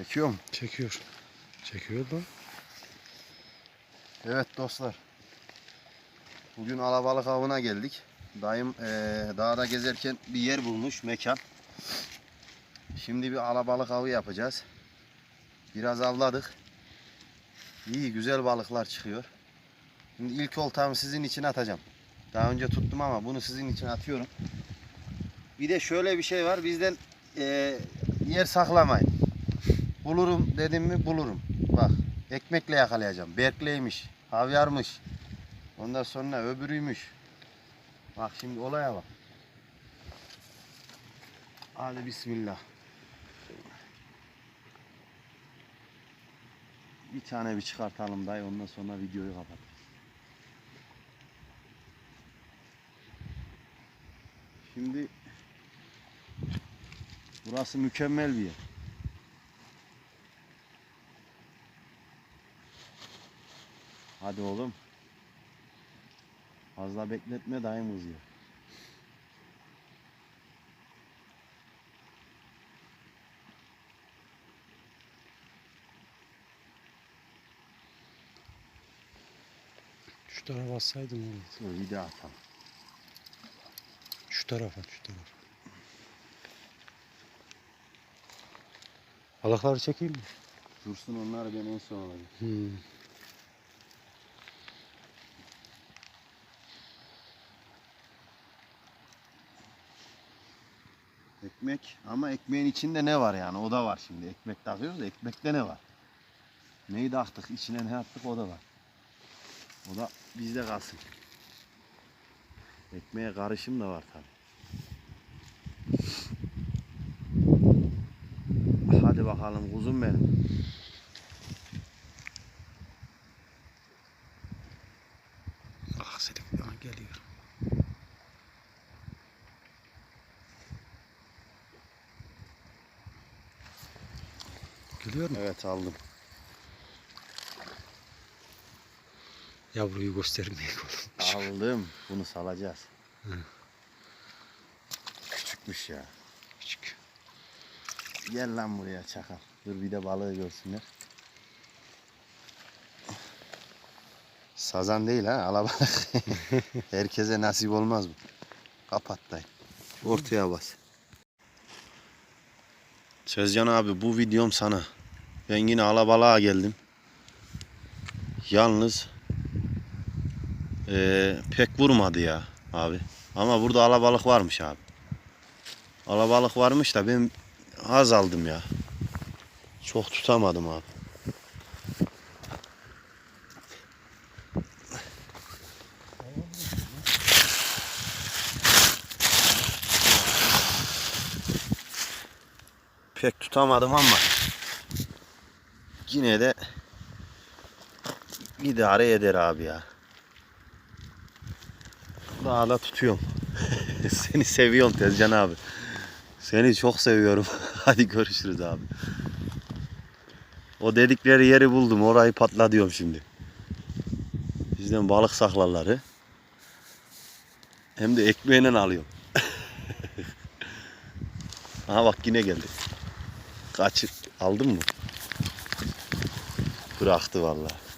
Çekiyor mu? Çekiyor. Çekiyor da. Evet dostlar. Bugün alabalık avına geldik. Dayım eee dağda gezerken bir yer bulmuş, mekan. Şimdi bir alabalık avı yapacağız. Biraz avladık. İyi, güzel balıklar çıkıyor. Şimdi ilk oltamı sizin için atacağım. Daha önce tuttum ama bunu sizin için atıyorum. Bir de şöyle bir şey var. Bizden eee, yer saklamayın. Bulurum dedim mi bulurum. Bak ekmekle yakalayacağım. Berkleymiş, havyarmış. Ondan sonra öbürüymüş. Bak şimdi olaya bak. Hadi bismillah. Bir tane bir çıkartalım dayı ondan sonra videoyu kapat. Şimdi burası mükemmel bir yer. Hadi oğlum. Fazla bekletme dayım uzuyor. Şu tarafa bassaydın onu. Dur bir daha atalım. Şu tarafa, şu tarafa. Balıkları çekeyim mi? Dursun onları ben en son alayım. Hmm. Ekmek ama ekmeğin içinde ne var yani o da var şimdi. Ekmek takıyoruz da ekmekte ne var? Neyi taktık içine ne attık o da var. O da bizde kalsın. Ekmeğe karışım da var tabi. Hadi bakalım kuzum benim. Ah Selim, ah geliyor. Geliyor mu? Evet aldım. Yavruyu göstermeyek oğlum. Aldım. Bunu salacağız. Hı. Küçükmüş ya. Küçük. Gel lan buraya çakal. Dur bir de balığı görsünler. Sazan değil ha alabalık. Herkese nasip olmaz bu. Kapat dayı. Ortaya bas. Sözcan abi bu videom sana. Ben yine alabalığa geldim. Yalnız eee, pek vurmadı ya abi. Ama burada alabalık varmış abi. Alabalık varmış da ben az aldım ya. Çok tutamadım abi. Pek tutamadım ama yine de idare eder abi ya. Daha da tutuyorum. Seni seviyorum Tezcan abi. Seni çok seviyorum. Hadi görüşürüz abi. O dedikleri yeri buldum. Orayı patlatıyorum şimdi. Bizden balık saklarları. Hem de ekmeğiyle alıyorum. Aha bak yine geldi. Kaçır. Aldın mı? Bıraktı vallahi.